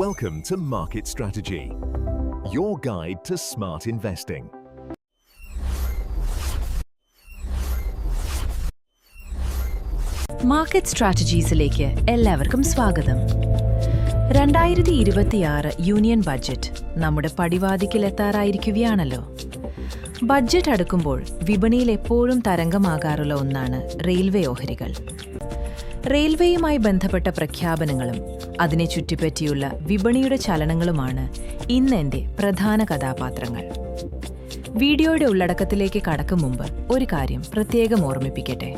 Welcome to Market Strategy, your guide to smart investing. Market സ്ട്രാറ്റജീസിലേക്ക് എല്ലാവർക്കും സ്വാഗതം. രണ്ടായിരത്തി ഇരുപത്തിയാറ് യൂണിയൻ ബഡ്ജറ്റ് നമ്മുടെ പടിവാതിക്കലെത്താറായിരിക്കുകയാണല്ലോ. ബഡ്ജറ്റ് അടുക്കുമ്പോൾ വിപണിയിൽ എപ്പോഴും തരംഗമാകാറുള്ള ഒന്നാണ് റെയിൽവേ ഓഹരികൾ. റെയിൽവേയുമായി ബന്ധപ്പെട്ട പ്രഖ്യാപനങ്ങളും അതിനെ ചുറ്റിപ്പറ്റിയുള്ള വിപണിയുടെ ചലനങ്ങളുമാണ് ഇന്ന് എന്റെ പ്രധാന കഥാപാത്രങ്ങൾ. വീഡിയോയുടെ ഉള്ളടക്കത്തിലേക്ക് കടക്കും മുമ്പ് ഒരു കാര്യം പ്രത്യേകം ഓർമ്മിപ്പിക്കട്ടെ.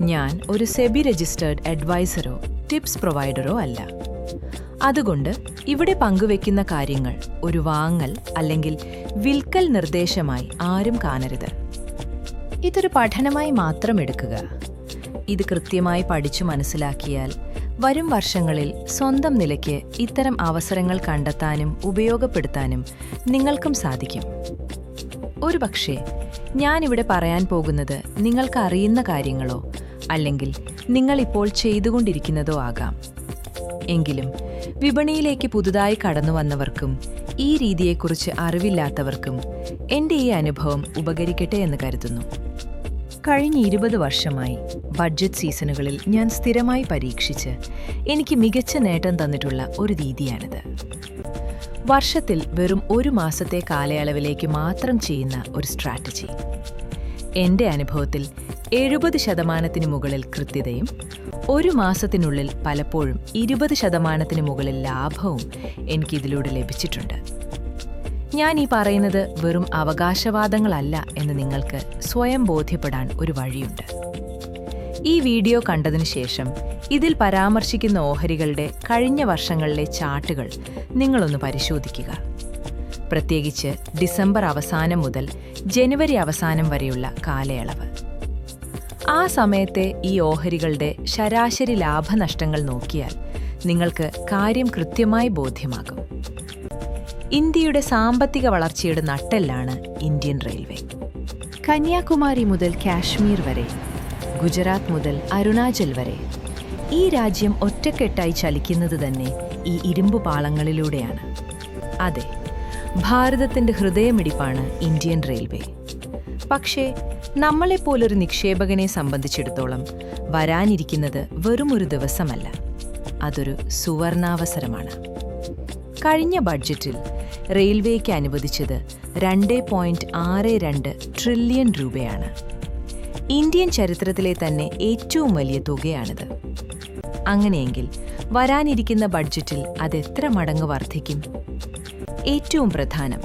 ഞാൻ ഒരു സെബി രജിസ്റ്റേർഡ് അഡ്വൈസറോ ടിപ്സ് പ്രൊവൈഡറോ അല്ല. അതുകൊണ്ട് ഇവിടെ പങ്കുവെക്കുന്ന കാര്യങ്ങൾ ഒരു വാങ്ങൽ അല്ലെങ്കിൽ വിൽക്കൽ നിർദ്ദേശമായി ആരും കാണരുത്. ഇതൊരു പഠനമായി മാത്രം എടുക്കുക. ഇത് കൃത്യമായി പഠിച്ചു മനസ്സിലാക്കിയാൽ വരും വർഷങ്ങളിൽ സ്വന്തം നിലയ്ക്ക് ഇത്തരം അവസരങ്ങൾ കണ്ടെത്താനും ഉപയോഗപ്പെടുത്താനും നിങ്ങൾക്കും സാധിക്കും. ഒരുപക്ഷെ ഞാനിവിടെ പറയാൻ പോകുന്നത് നിങ്ങൾക്ക് അറിയുന്ന കാര്യങ്ങളോ അല്ലെങ്കിൽ നിങ്ങൾ ഇപ്പോൾ ചെയ്തുകൊണ്ടിരിക്കുന്നതോ ആകാം. എങ്കിലും വിപണിയിലേക്ക് പുതുതായി കടന്നു വന്നവർക്കും ഈ രീതിയെക്കുറിച്ച് അറിവില്ലാത്തവർക്കും എന്റെ ഈ അനുഭവം ഉപകരിക്കട്ടെ എന്ന് കരുതുന്നു. കഴിഞ്ഞ ഇരുപത് വർഷമായി ബഡ്ജറ്റ് സീസണുകളിൽ ഞാൻ സ്ഥിരമായി പരീക്ഷിച്ച് എനിക്ക് മികച്ച നേട്ടം തന്നിട്ടുള്ള ഒരു രീതിയാണിത്. വർഷത്തിൽ വെറും ഒരു മാസത്തെ കാലയളവിലേക്ക് മാത്രം ചെയ്യുന്ന ഒരു സ്ട്രാറ്റജി. എന്റെ അനുഭവത്തിൽ എഴുപത് ശതമാനത്തിന് മുകളിൽ കൃത്യതയും ഒരു മാസത്തിനുള്ളിൽ പലപ്പോഴും ഇരുപത് ശതമാനത്തിന് മുകളിൽ ലാഭവും എനിക്കിതിലൂടെ ലഭിച്ചിട്ടുണ്ട്. ഞാൻ ഈ പറയുന്നത് വെറും അവകാശവാദങ്ങളല്ല എന്ന് നിങ്ങൾക്ക് സ്വയം ബോധ്യപ്പെടാൻ ഒരു വഴിയുണ്ട്. ഈ വീഡിയോ കണ്ടതിനു ശേഷം ഇതിൽ പരാമർശിക്കുന്ന ഓഹരികളുടെ കഴിഞ്ഞ വർഷങ്ങളിലെ ചാർട്ടുകൾ നിങ്ങളൊന്ന് പരിശോധിക്കുക. പ്രത്യേകിച്ച് ഡിസംബർ അവസാനം മുതൽ ജനുവരി അവസാനം വരെയുള്ള കാലയളവ്. ആ സമയത്തെ ഈ ഓഹരികളുടെ ശരാശരി ലാഭനഷ്ടങ്ങൾ നോക്കിയാൽ നിങ്ങൾക്ക് കാര്യം കൃത്യമായി ബോധ്യമാകും. ഇന്ത്യയുടെ സാമ്പത്തിക വളർച്ചയുടെ നട്ടെല്ലാണ് ഇന്ത്യൻ റെയിൽവേ. കന്യാകുമാരി മുതൽ കാശ്മീർ വരെ ഗുജറാത്ത് മുതൽ അരുണാചൽ വരെ ഈ രാജ്യം ഒറ്റക്കെട്ടായി ചലിക്കുന്നത് തന്നെ ഈ ഇരുമ്പു പാളങ്ങളിലൂടെയാണ്. അതെ ഭാരതത്തിന്റെ ഹൃദയമിടിപ്പാണ് ഇന്ത്യൻ റെയിൽവേ. പക്ഷേ നമ്മളെപ്പോലൊരു നിക്ഷേപകനെ സംബന്ധിച്ചിടത്തോളം വരാനിരിക്കുന്നത് വെറുമൊരു ദിവസമല്ല അതൊരു സുവർണാവസരമാണ്. കഴിഞ്ഞ ബഡ്ജറ്റിൽ റെയിൽവേക്ക് അനുവദിച്ചത് രണ്ട് പോയിന്റ് ആറ് രണ്ട് ട്രില്യൺ രൂപയാണ്. ഇന്ത്യൻ ചരിത്രത്തിലെ തന്നെ ഏറ്റവും വലിയ തുകയാണിത്. അങ്ങനെയെങ്കിൽ വരാനിരിക്കുന്ന ബഡ്ജറ്റിൽ അതെത്ര മടങ്ങ് വർദ്ധിക്കും? ഏറ്റവും പ്രധാനം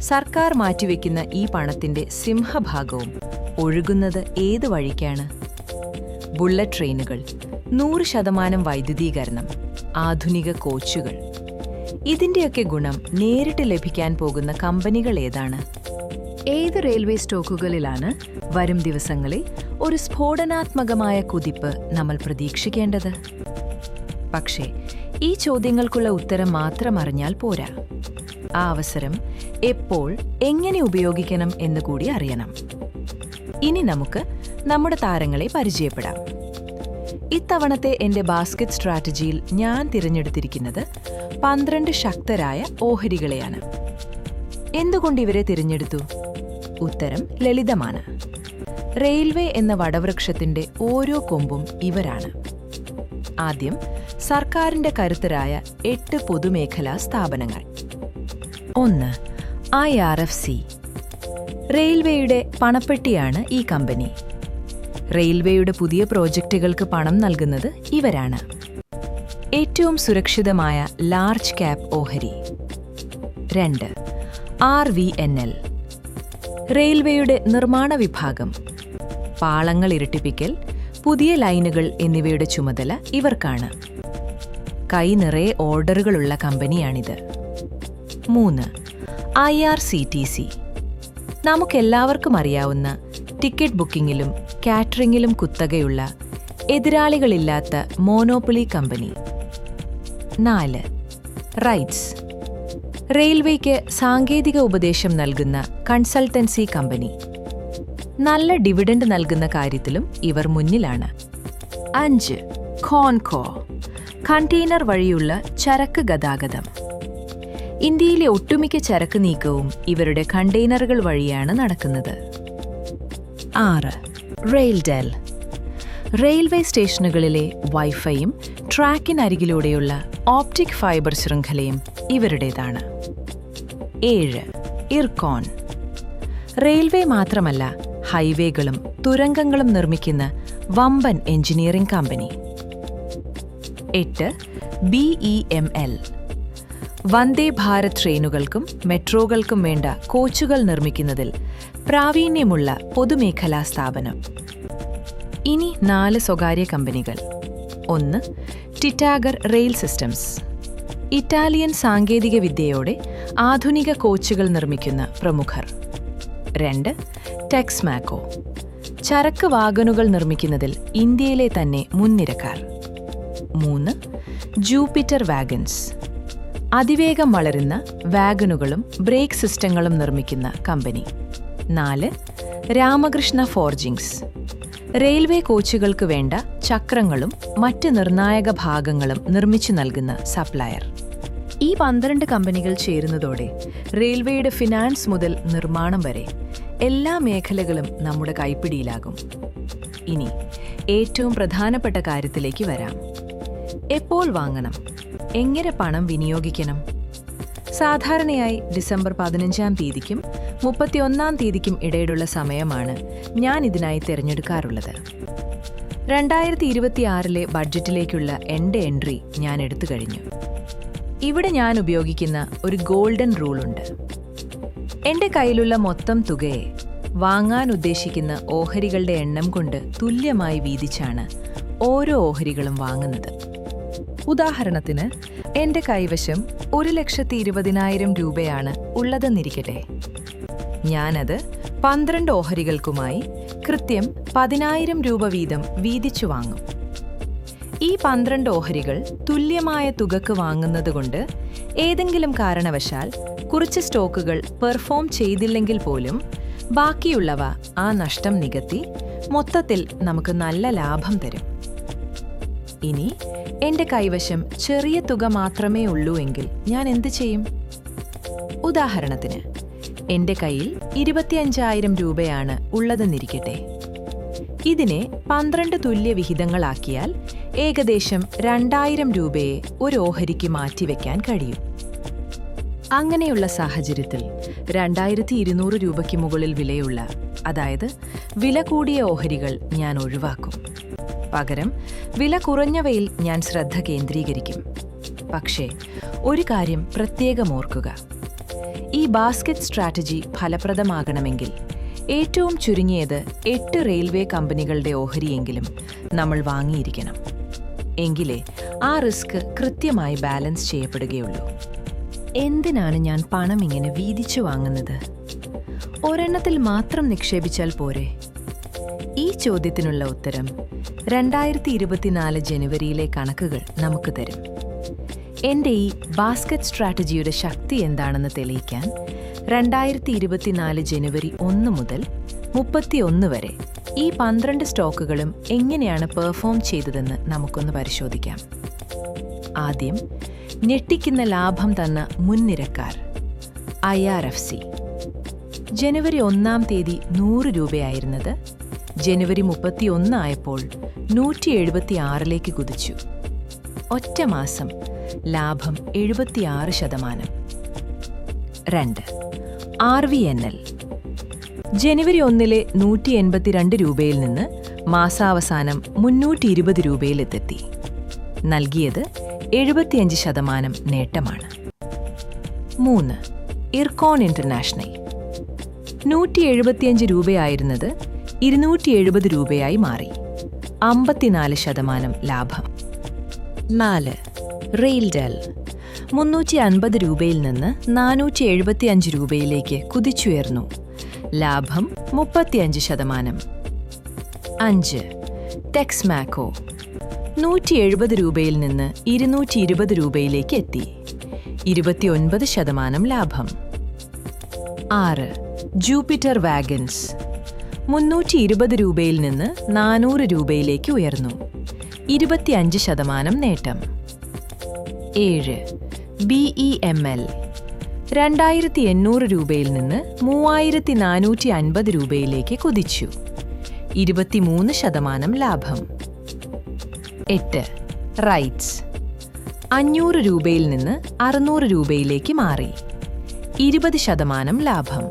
സർക്കാർ മാറ്റിവെക്കുന്ന ഈ പണത്തിന്റെ സിംഹഭാഗവും ഒഴുകുന്നത് ഏത് വഴിക്കാണ്? ബുള്ളറ്റ് ട്രെയിനുകൾ നൂറ് ശതമാനം വൈദ്യുതീകരണം ആധുനിക കോച്ചുകൾ. ഇതിന്റെയൊക്കെ ഗുണം നേരിട്ട് ലഭിക്കാൻ പോകുന്ന കമ്പനികൾ ഏതാണ്? ഏത് റെയിൽവേ സ്റ്റോക്കുകളിലാണ് വരും ദിവസങ്ങളിൽ ഒരു സ്ഫോടനാത്മകമായ കുതിപ്പ് നമ്മൾ പ്രതീക്ഷിക്കേണ്ടത്? പക്ഷേ ഈ ചോദ്യങ്ങൾക്കുള്ള ഉത്തരം മാത്രം അറിഞ്ഞാൽ പോരാ. ആ അവസരം എപ്പോൾ എങ്ങനെ ഉപയോഗിക്കണം എന്ന് കൂടി അറിയണം. ഇനി നമുക്ക് നമ്മുടെ താരങ്ങളെ പരിചയപ്പെടാം. ഇത്തവണത്തെ എന്റെ ബാസ്ക്കറ്റ് സ്ട്രാറ്റജിയിൽ ഞാൻ തിരഞ്ഞെടുത്തിരിക്കുന്നത് പന്ത്രണ്ട് ശക്തരായ ഓഹരികളെയാണ്. എന്തുകൊണ്ട് ഇവരെ തിരഞ്ഞെടുത്തു? ഉത്തരം ലളിതമാണ്. റെയിൽവേ എന്ന വടവൃക്ഷത്തിന്റെ ഓരോ കൊമ്പും ഇവരാണ്. ആദ്യം സർക്കാരിന്റെ കരുത്തരായ എട്ട് പൊതുമേഖലാ സ്ഥാപനങ്ങൾ. ഒന്ന് ഐ ആർ എഫ് സി. റെയിൽവേയുടെ പണപ്പെട്ടിയാണ് ഈ കമ്പനി. റെയിൽവേയുടെ പുതിയ പ്രോജക്റ്റുകൾക്ക് പണം നൽകുന്നത് ഇവരാണ്. ഏറ്റവും സുരക്ഷിതമായ ലാർജ് ക്യാപ് ഓഹരി. രണ്ട് ആർ വി എൻ എൽ. റെയിൽവേയുടെ നിർമ്മാണ വിഭാഗം. പാളങ്ങൾ ഇരട്ടിപ്പിക്കൽ പുതിയ ലൈനുകൾ എന്നിവയുടെ ചുമതല ഇവർക്കാണ്. കൈ നിറയെ ഓർഡറുകളുള്ള കമ്പനിയാണിത്. മൂന്ന് I R C T C. നമുക്കെല്ലാവർക്കും അറിയാവുന്ന ടിക്കറ്റ് ബുക്കിംഗിലും കാറ്ററിംഗിലും കുത്തകയുള്ള എതിരാളികളില്ലാത്ത മോനോപ്പൊളി കമ്പനി. നാല്. റൈറ്റ്സ്. റെയിൽവേക്ക് സാങ്കേതിക ഉപദേശം നൽകുന്ന കൺസൾട്ടൻസി കമ്പനി. നല്ല ഡിവിഡൻഡ് നൽകുന്ന കാര്യത്തിലും ഇവർ മുന്നിലാണ്. അഞ്ച്. കോൺകോ. കണ്ടെയ്നർ വഴിയുള്ള ചരക്ക് ഗതാഗതം. ഇന്ത്യയിലെ ഒട്ടുമിക്ക ചരക്ക് നീക്കവും ഇവരുടെ കണ്ടെയ്നറുകൾ വഴിയാണ് നടക്കുന്നത്. ആറ്. റെയിൽഡെൽ റെയിൽവേ സ്റ്റേഷനുകളിലെ വൈഫൈയും ട്രാക്കിനരികിലൂടെയുള്ള ഓപ്റ്റിക് ഫൈബർ ശൃംഖലയും ഇവരുടേതാണ്. ഏഴ് ഇർക്കോൺ. റെയിൽവേ മാത്രമല്ല ഹൈവേകളും തുരങ്കങ്ങളും നിർമ്മിക്കുന്ന വമ്പൻ എഞ്ചിനീയറിംഗ് കമ്പനി. എട്ട് B E M L. Vande Bharat ട്രെയിനുകൾക്കും മെട്രോകൾക്കും വേണ്ട കോച്ചുകൾ നിർമ്മിക്കുന്നതിൽ പ്രാവീണ്യമുള്ള പൊതുമേഖലാ സ്ഥാപനം. ഇനി നാല് സ്വകാര്യ കമ്പനികൾ. ഒന്ന് ടിറ്റാഗർ റെയിൽ സിസ്റ്റംസ് ഇറ്റാലിയൻ സാങ്കേതിക വിദ്യയോടെ ആധുനിക കോച്ചുകൾ നിർമ്മിക്കുന്ന പ്രമുഖർ. രണ്ട് ടെക്സ്മാക്കോ ചരക്ക് വാഗനുകൾ നിർമ്മിക്കുന്നതിൽ ഇന്ത്യയിലെ തന്നെ മുൻനിരക്കാർ. മൂന്ന് ജൂപ്പിറ്റർ വാഗൻസ് അതിവേഗം വളരുന്ന വാഗനുകളും ബ്രേക്ക് സിസ്റ്റങ്ങളും നിർമ്മിക്കുന്ന കമ്പനി. നാല് രാമകൃഷ്ണ ഫോർജിങ്സ്. റെയിൽവേ കോച്ചുകൾക്ക് വേണ്ട ചക്രങ്ങളും മറ്റ് നിർണായക ഭാഗങ്ങളും നിർമ്മിച്ചു നൽകുന്ന സപ്ലയർ. ഈ പന്ത്രണ്ട് കമ്പനികൾ ചേരുന്നതോടെ റെയിൽവേയുടെ ഫിനാൻസ് മുതൽ നിർമ്മാണം വരെ എല്ലാ മേഖലകളും നമ്മുടെ കൈപ്പിടിയിലാകും. ഇനി ഏറ്റവും പ്രധാനപ്പെട്ട കാര്യത്തിലേക്ക് വരാം. എപ്പോൾ വാങ്ങണം? എങ്ങനെ പണം വിനിയോഗിക്കണം? സാധാരണയായി ഡിസംബർ പതിനഞ്ചാം തീയതിക്കും മുപ്പത്തിയൊന്നാം തീയതിക്കും ഇടയിലുള്ള സമയമാണ് ഞാൻ ഇതിനായി തിരഞ്ഞെടുക്കാറുള്ളത്. രണ്ടായിരത്തി ഇരുപത്തിയാറിലെ ബഡ്ജറ്റിലേക്കുള്ള എന്റെ എൻട്രി ഞാൻ എടുത്തു കഴിഞ്ഞു. ഇവിടെ ഞാൻ ഉപയോഗിക്കുന്ന ഒരു ഗോൾഡൻ റൂളുണ്ട് എന്റെ കയ്യിലുള്ള മൊത്തം തുകയെ വാങ്ങാൻ ഉദ്ദേശിക്കുന്ന ഓഹരികളുടെ എണ്ണം കൊണ്ട് തുല്യമായി വീതിച്ചാണ് ഓരോ ഓഹരികളും വാങ്ങുന്നത്. ഉദാഹരണത്തിന് എന്റെ കൈവശം ഒരു ലക്ഷത്തി ഇരുപതിനായിരം രൂപയാണ് ഉള്ളതെന്നിരിക്കട്ടെ. ഞാനത് പന്ത്രണ്ട് ഓഹരികൾക്കുമായി കൃത്യം പതിനായിരം രൂപ വീതം വീതിച്ചു വാങ്ങും. ഈ പന്ത്രണ്ട് ഓഹരികൾ തുല്യമായ തുകക്ക് വാങ്ങുന്നതുകൊണ്ട് ഏതെങ്കിലും കാരണവശാൽ കുറച്ച് സ്റ്റോക്കുകൾ പെർഫോം ചെയ്തില്ലെങ്കിൽ പോലും ബാക്കിയുള്ളവ ആ നഷ്ടം നികത്തി മൊത്തത്തിൽ നമുക്ക് നല്ല ലാഭം തരും. ഇനി എന്റെ കൈവശം ചെറിയ തുക മാത്രമേ ഉള്ളൂ എങ്കിൽ ഞാൻ എന്ത് ചെയ്യും? ഉദാഹരണത്തിന് എന്റെ കയ്യിൽ ഇരുപത്തിയഞ്ചായിരം രൂപയാണ് ഉള്ളതെന്നിരിക്കട്ടെ. ഇതിനെ പന്ത്രണ്ട് തുല്യ വിഹിതങ്ങളാക്കിയാൽ ഏകദേശം രണ്ടായിരം രൂപയെ ഒരു ഓഹരിക്ക് മാറ്റിവെക്കാൻ കഴിയും. അങ്ങനെയുള്ള സാഹചര്യത്തിൽ രണ്ടായിരത്തി ഇരുന്നൂറ് രൂപയ്ക്ക് മുകളിൽ വിലയുള്ള അതായത് വില കൂടിയ ഓഹരികൾ ഞാൻ ഒഴിവാക്കും. പകരം വില കുറഞ്ഞവയിൽ ഞാൻ ശ്രദ്ധ കേന്ദ്രീകരിക്കും. പക്ഷേ ഒരു കാര്യം പ്രത്യേകം ഓർക്കുക. ഈ ബാസ്ക്കറ്റ് സ്ട്രാറ്റജി ഫലപ്രദമാകണമെങ്കിൽ ഏറ്റവും ചുരുങ്ങിയത് എട്ട് റെയിൽവേ കമ്പനികളുടെ ഓഹരിയെങ്കിലും നമ്മൾ വാങ്ങിയിരിക്കണം. എങ്കിലേ ആ റിസ്ക് കൃത്യമായി ബാലൻസ് ചെയ്യപ്പെടുകയുള്ളൂ. എന്തിനാണ് ഞാൻ പണം ഇങ്ങനെ വീതിച്ചു വാങ്ങുന്നത്? ഒരെണ്ണത്തിൽ മാത്രം നിക്ഷേപിച്ചാൽ പോരെ? ഈ ചോദ്യത്തിനുള്ള ഉത്തരം രണ്ടായിരത്തി ഇരുപത്തിനാല് ജനുവരിയിലെ കണക്കുകൾ നമുക്ക് തരും. എന്റെ ഈ ബാസ്ക്കറ്റ് സ്ട്രാറ്റജിയുടെ ശക്തി എന്താണെന്ന് തെളിയിക്കാൻ രണ്ടായിരത്തി ഇരുപത്തിനാല് ജനുവരി ഒന്ന് മുതൽ മുപ്പത്തിയൊന്ന് വരെ ഈ പന്ത്രണ്ട് സ്റ്റോക്കുകളും എങ്ങനെയാണ് പെർഫോം ചെയ്തതെന്ന് നമുക്കൊന്ന് പരിശോധിക്കാം. ആദ്യം ഞെട്ടിക്കുന്ന ലാഭം തന്ന മുൻനിരക്കാർ ഐ ആർ എഫ് സി. ജനുവരി ഒന്നാം തീയതി നൂറ് രൂപയായിരുന്നത് ജനുവരി മുപ്പത്തിയൊന്ന് ആയപ്പോൾ നൂറ്റി എഴുപത്തി ആറിലേക്ക് കുതിച്ചു. ഒറ്റ മാസം ലാഭം എഴുപത്തിയാറ് ശതമാനം. രണ്ട്. R V N L. ജനുവരി ഒന്നിലെ നൂറ്റി എൺപത്തിരണ്ട് രൂപയിൽ നിന്ന് മാസാവസാനം മുന്നൂറ്റി ഇരുപത് രൂപയിലെത്തെത്തി നൽകിയത് എഴുപത്തിയഞ്ച് ശതമാനം നേട്ടമാണ്. മൂന്ന്. ഇർക്കോൺ ഇന്റർനാഷണൽ. നൂറ്റി എഴുപത്തിയഞ്ച് രൂപയായിരുന്നത് ഇരുന്നൂറ്റി എഴുപത് രൂപയായി മാറി. അമ്പത്തിനാല് ശതമാനം ലാഭം. നാല്. റെയിൽഡെൽ. മുന്നൂറ്റി അൻപത് രൂപയിൽ നിന്ന് നാനൂറ്റി എഴുപത്തിയഞ്ച് രൂപയിലേക്ക് കുതിച്ചുയർന്നു. ലാഭം മുപ്പത്തിയഞ്ച് ശതമാനം. അഞ്ച്. ടെക്സ്മാക്കോ. നൂറ്റി എഴുപത് രൂപയിൽ നിന്ന് ഇരുന്നൂറ്റി ഇരുപത് രൂപയിലേക്ക് എത്തി. ഇരുപത്തിയൊൻപത് ശതമാനം ലാഭം. ആറ്. ജൂപ്പിറ്റർ വാഗൻസ് മുന്നൂറ്റി ഇരുപത് രൂപയിൽ നിന്ന് നാനൂറ് രൂപയിലേക്ക് ഉയർന്നു. ഇരുപത്തിയഞ്ച് ശതമാനം നേട്ടം. ഏഴ്. B E M L. രണ്ടായിരത്തി എണ്ണൂറ് രൂപയിൽ നിന്ന് മൂവായിരത്തി നാനൂറ്റി അൻപത് രൂപയിലേക്ക് കുതിച്ചു. ഇരുപത്തിമൂന്ന് ശതമാനം ലാഭം. എട്ട്. റൈറ്റ്സ്. അഞ്ഞൂറ് രൂപയിൽ നിന്ന് അറുന്നൂറ് രൂപയിലേക്ക് മാറി. ഇരുപത് ശതമാനം ലാഭം.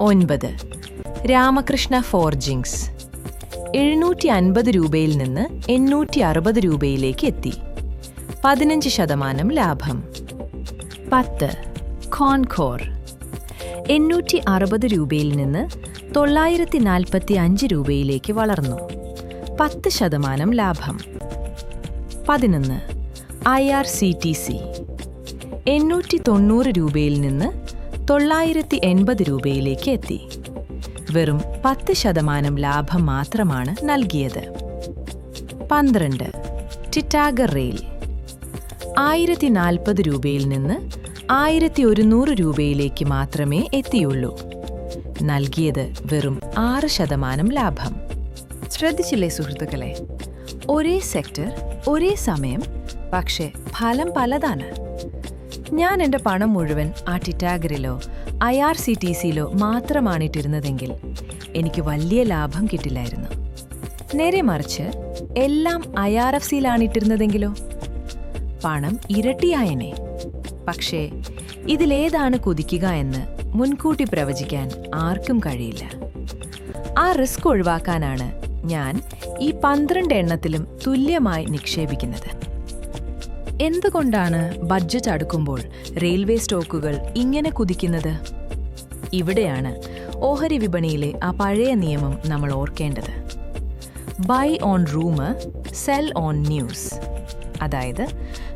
ഒൻപത്. രാമകൃഷ്ണ ഫോർജിങ്സ്. എഴുന്നൂറ്റി അൻപത് രൂപയിൽ നിന്ന് എണ്ണൂറ്റി അറുപത് രൂപയിലേക്ക് എത്തി. പതിനഞ്ച് ശതമാനം ലാഭം. പത്ത്. കോൺകോർ. എണ്ണൂറ്റി അറുപത് രൂപയിൽ നിന്ന് തൊള്ളായിരത്തി നാൽപ്പത്തി അഞ്ച് രൂപയിലേക്ക് വളർന്നു. പത്ത് ശതമാനം ലാഭം. പതിനൊന്ന്. I R C T C. എണ്ണൂറ്റി തൊണ്ണൂറ് രൂപയിൽ നിന്ന് തൊള്ളായിരത്തി എൺപത് രൂപയിലേക്ക് എത്തി. വെറും പത്ത് ശതമാനം ലാഭം മാത്രമാണ് നൽകിയത്. പന്ത്രണ്ട്. ടിറ്റാഗർ റെയിൽ. ആയിരത്തി നാൽപ്പത് രൂപയിൽ നിന്ന് ആയിരത്തി ഒരുന്നൂറ് രൂപയിലേക്ക് മാത്രമേ എത്തിയുള്ളൂ. നൽകിയത് വെറും ആറ് ശതമാനം ലാഭം. ശ്രദ്ധിച്ചില്ലേ സുഹൃത്തുക്കളെ? ഒരേ സെക്ടർ ഒരേ സമയം പക്ഷേ ഫലം പലതാണ്. ഞാൻ എന്റെ പണം മുഴുവൻ ആ ടിറ്റാഗറിലോ ഐ ആർ സി ടി സിയിലോ മാത്രമാണ് ഇട്ടിരുന്നതെങ്കിൽ എനിക്ക് വലിയ ലാഭം കിട്ടില്ലായിരുന്നു. നേരെ മറിച്ച് എല്ലാം ഐ ആർ എഫ് സിയിലാണ് ഇട്ടിരുന്നതെങ്കിലോ പണം ഇരട്ടിയായനെ. പക്ഷേ ഇതിലേതാണ് കുതിക്കുക എന്ന് മുൻകൂട്ടി പ്രവചിക്കാൻ ആർക്കും കഴിയില്ല. ആ റിസ്ക് ഒഴിവാക്കാനാണ് ഞാൻ ഈ പന്ത്രണ്ട് എണ്ണത്തിലും തുല്യമായി നിക്ഷേപിക്കുന്നത്. എന്തുകൊണ്ടാണ് ബഡ്ജറ്റ് അടുക്കുമ്പോൾ റെയിൽവേ സ്റ്റോക്കുകൾ ഇങ്ങനെ കുതിക്കുന്നത്? ഇവിടെയാണ് ഓഹരി വിപണിയിലെ ആ പഴയ നിയമം നമ്മൾ ഓർക്കേണ്ടത്. Buy on rumour sell on news. അതായത്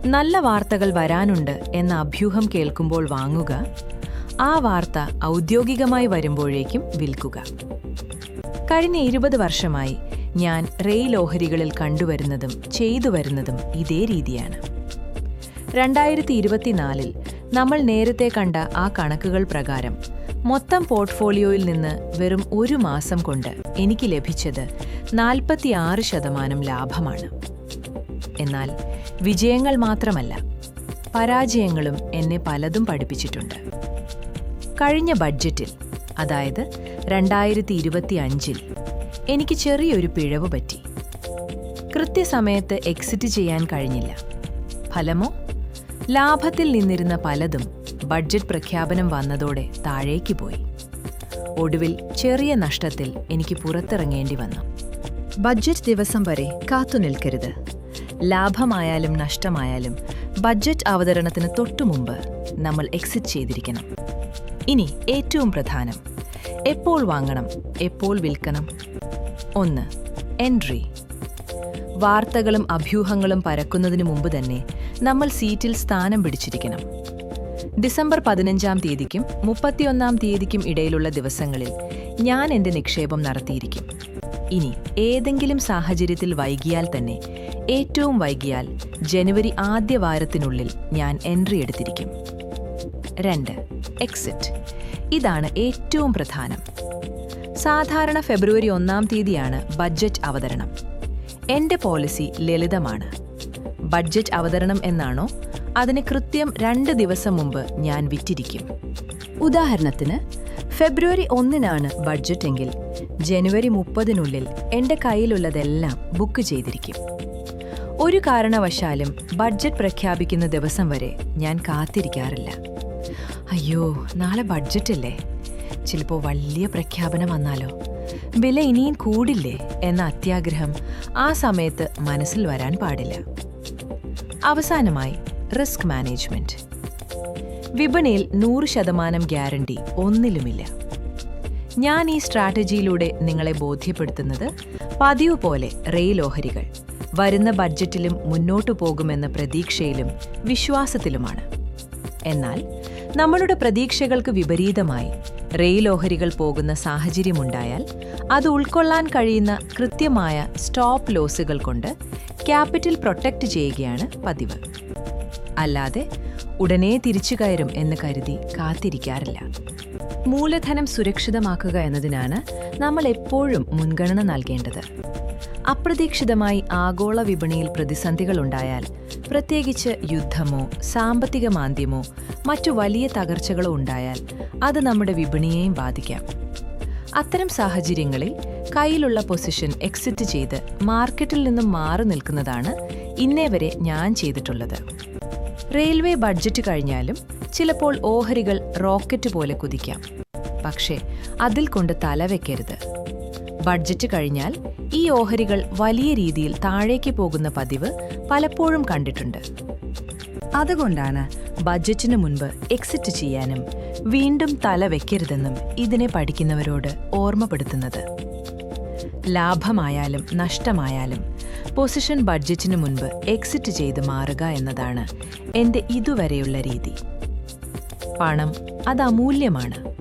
നല്ല വാർത്തകൾ വരാനുണ്ട് എന്ന അഭ്യൂഹം കേൾക്കുമ്പോൾ വാങ്ങുക. ആ വാർത്ത ഔദ്യോഗികമായി വരുമ്പോഴേക്കും വിൽക്കുക. കഴിഞ്ഞ ഇരുപത് വർഷമായി ഞാൻ റെയിൽ ഓഹരികളിൽ കണ്ടുവരുന്നതും ചെയ്തു വരുന്നതും ഇതേ രീതിയാണ്. രണ്ടായിരത്തി ഇരുപത്തിനാലിൽ നമ്മൾ നേരത്തെ കണ്ട ആ കണക്കുകൾ പ്രകാരം മൊത്തം പോർട്ട്ഫോളിയോയിൽ നിന്ന് വെറും ഒരു മാസം കൊണ്ട് എനിക്ക് ലഭിച്ചത് നാൽപ്പത്തിയാറ് ശതമാനം ലാഭമാണ്. എന്നാൽ വിജയങ്ങൾ മാത്രമല്ല പരാജയങ്ങളും എന്നെ പലതും പഠിപ്പിച്ചിട്ടുണ്ട്. കഴിഞ്ഞ ബഡ്ജറ്റിൽ അതായത് രണ്ടായിരത്തി ഇരുപത്തി അഞ്ചിൽ എനിക്ക് ചെറിയൊരു പിഴവ് പറ്റി. കൃത്യസമയത്ത് എക്സിറ്റ് ചെയ്യാൻ കഴിഞ്ഞില്ല. ഫലമോ? ലാഭത്തിൽ നിന്നിരുന്ന പലതും ബഡ്ജറ്റ് പ്രഖ്യാപനം വന്നതോടെ താഴേക്ക് പോയി. ഒടുവിൽ ചെറിയ നഷ്ടത്തിൽ എനിക്ക് പുറത്തിറങ്ങേണ്ടി വന്നു. ബഡ്ജറ്റ് ദിവസം വരെ കാത്തുനിൽക്കരുത് ലാഭമായാലും നഷ്ടമായാലും ബഡ്ജറ്റ് അവതരണത്തിന് തൊട്ടുമുമ്പ് നമ്മൾ എക്സിറ്റ് ചെയ്തിരിക്കണം. ഇനി ഏറ്റവും പ്രധാനം എപ്പോൾ വാങ്ങണം എപ്പോൾ വിൽക്കണം? ഒന്ന് എൻട്രി വാർത്തകളും അഭ്യൂഹങ്ങളും പരക്കുന്നതിന് മുമ്പ് തന്നെ നമ്മൾ സീറ്റിൽ സ്ഥാനം പിടിച്ചിരിക്കണം. ഡിസംബർ പതിനഞ്ചാം തീയതിക്കും മുപ്പത്തിയൊന്നാം തീയതിക്കും ഇടയിലുള്ള ദിവസങ്ങളിൽ ഞാൻ എന്റെ നിക്ഷേപം നടത്തിയിരിക്കും. ഇനി ഏതെങ്കിലും സാഹചര്യത്തിൽ വൈകിയാൽ തന്നെ ഏറ്റവും വൈകിയാൽ ജനുവരി ആദ്യ വാരത്തിനുള്ളിൽ ഞാൻ എൻട്രി എടുത്തിരിക്കും. രണ്ട് എക്സിറ്റ്. ഇതാണ് ഏറ്റവും പ്രധാനം. സാധാരണ ഫെബ്രുവരി ഒന്നാം തീയതിയാണ് ബഡ്ജറ്റ് അവതരണം. എന്റെ പോളിസി ലളിതമാണ്. ബഡ്ജറ്റ് അവതരണം എന്നാണോ? അതിന് കൃത്യം രണ്ട് ദിവസം മുമ്പ് ഞാൻ വിറ്റിരിക്കും. ഉദാഹരണത്തിന് ഫെബ്രുവരി ഒന്നിനാണ് ബഡ്ജറ്റ് എങ്കിൽ ജനുവരി മുപ്പതിനുള്ളിൽ എന്റെ കയ്യിലുള്ളതെല്ലാം ബുക്ക് ചെയ്തിരിക്കും. ഒരു കാരണവശാലും ബഡ്ജറ്റ് പ്രഖ്യാപിക്കുന്ന ദിവസം വരെ ഞാൻ കാത്തിരിക്കാറില്ല. അയ്യോ നാളെ ബഡ്ജറ്റ് അല്ലേ? ചിലപ്പോൾ വലിയ പ്രഖ്യാപനം വന്നാലോ? വില ഇനിയും കൂടില്ലേ എന്ന അത്യാഗ്രഹം ആ സമയത്ത് മനസ്സിൽ വരാൻ പാടില്ല. അവസാനമായി റിസ്ക് മാനേജ്മെന്റ് വിപണിയിൽ നൂറ് ശതമാനം ഗ്യാരണ്ടി ഒന്നിലുമില്ല. ഞാൻ ഈ സ്ട്രാറ്റജിയിലൂടെ നിങ്ങളെ ബോധ്യപ്പെടുത്തുന്നത് പതിവ് പോലെ റെയിൽ ഓഹരികൾ. വരുന്ന ബഡ്ജറ്റിലും മുന്നോട്ടു പോകുമെന്ന പ്രതീക്ഷയിലും വിശ്വാസത്തിലുമാണ്. എന്നാൽ നമ്മളുടെ പ്രതീക്ഷകൾക്ക് വിപരീതമായി റെയിൽ ഓഹരികൾ പോകുന്ന സാഹചര്യമുണ്ടായാൽ അത് ഉൾക്കൊള്ളാൻ കഴിയുന്ന കൃത്യമായ സ്റ്റോപ്പ് ലോസുകൾ കൊണ്ട് ക്യാപിറ്റൽ പ്രൊട്ടക്റ്റ് ചെയ്യുകയാണ് പതിവ്. അല്ലാതെ ഉടനെ തിരിച്ചു കയറും എന്ന് കരുതി കാത്തിരിക്കാറില്ല. മൂലധനം സുരക്ഷിതമാക്കുക എന്നതിനാണ് നമ്മൾ എപ്പോഴും മുൻഗണന നൽകേണ്ടത്. അപ്രതീക്ഷിതമായി ആഗോള വിപണിയിൽ പ്രതിസന്ധികൾ ഉണ്ടായാൽ പ്രത്യേകിച്ച് യുദ്ധമോ സാമ്പത്തിക മാന്ദ്യമോ മറ്റു വലിയ തകർച്ചകളോ ഉണ്ടായാൽ അത് നമ്മുടെ വിപണിയെയും ബാധിക്കാം. അത്തരം സാഹചര്യങ്ങളിൽ കയ്യിലുള്ള പൊസിഷൻ എക്സിറ്റ് ചെയ്ത് മാർക്കറ്റിൽ നിന്നും മാറി നിൽക്കുന്നതാണ് ഇന്നേ വരെ ഞാൻ ചെയ്തിട്ടുള്ളത്. റെയിൽവേ ബഡ്ജറ്റ് കഴിഞ്ഞാലും ചിലപ്പോൾ ഓഹരികൾ റോക്കറ്റ് പോലെ കുതിക്കാം. പക്ഷേ അതിൽ കൊണ്ട് തലവെക്കരുത് ബഡ്ജറ്റ് കഴിഞ്ഞാൽ ഈ ഓഹരികൾ വലിയ രീതിയിൽ താഴേക്ക് പോകുന്ന പതിവ് പലപ്പോഴും കണ്ടിട്ടുണ്ട്. അതുകൊണ്ടാണ് ബഡ്ജറ്റിന് മുൻപ് എക്സിറ്റ് ചെയ്യാനും വീണ്ടും തല വെക്കരുതെന്നും ഇതിനെ പഠിക്കുന്നവരോട് ഓർമ്മപ്പെടുത്തുന്നത്. ലാഭമായാലും നഷ്ടമായാലും പൊസിഷൻ ബഡ്ജറ്റിന് മുൻപ് എക്സിറ്റ് ചെയ്ത് മാറുക എന്നതാണ് എന്റെ ഇതുവരെയുള്ള രീതി. പണം അത് അമൂല്യമാണ്.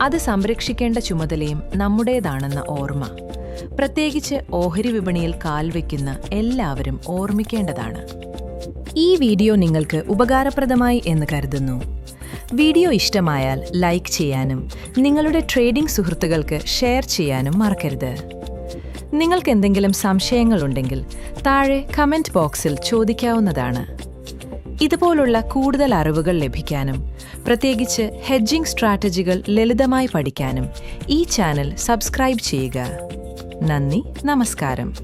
അത് സംരക്ഷിക്കേണ്ട ചുമതലയും നമ്മുടേതാണെന്ന ഓർമ്മ. പ്രത്യേകിച്ച് ഓഹരി വിപണിയിൽ കാൽവെക്കുന്ന എല്ലാവരും ഓർമ്മിക്കേണ്ടതാണ്. ഈ വീഡിയോ നിങ്ങൾക്ക് ഉപകാരപ്രദമായി എന്ന് കരുതുന്നു. വീഡിയോ ഇഷ്ടമായാൽ ലൈക്ക് ചെയ്യാനും നിങ്ങളുടെ ട്രേഡിംഗ് സുഹൃത്തുക്കൾക്ക് ഷെയർ ചെയ്യാനും മറക്കരുത്. നിങ്ങൾക്ക് എന്തെങ്കിലും സംശയങ്ങളുണ്ടെങ്കിൽ താഴെ കമന്റ് ബോക്സിൽ ചോദിക്കാവുന്നതാണ്. ഇതുപോലുള്ള കൂടുതൽ അറിവുകൾ ലഭിക്കാനും പ്രത്യേകിച്ച് ഹെഡ്ജിംഗ് സ്ട്രാറ്റജികൾ ലളിതമായി പഠിക്കാനും ഈ ചാനൽ സബ്സ്ക്രൈബ് ചെയ്യുക. നന്ദി നമസ്കാരം.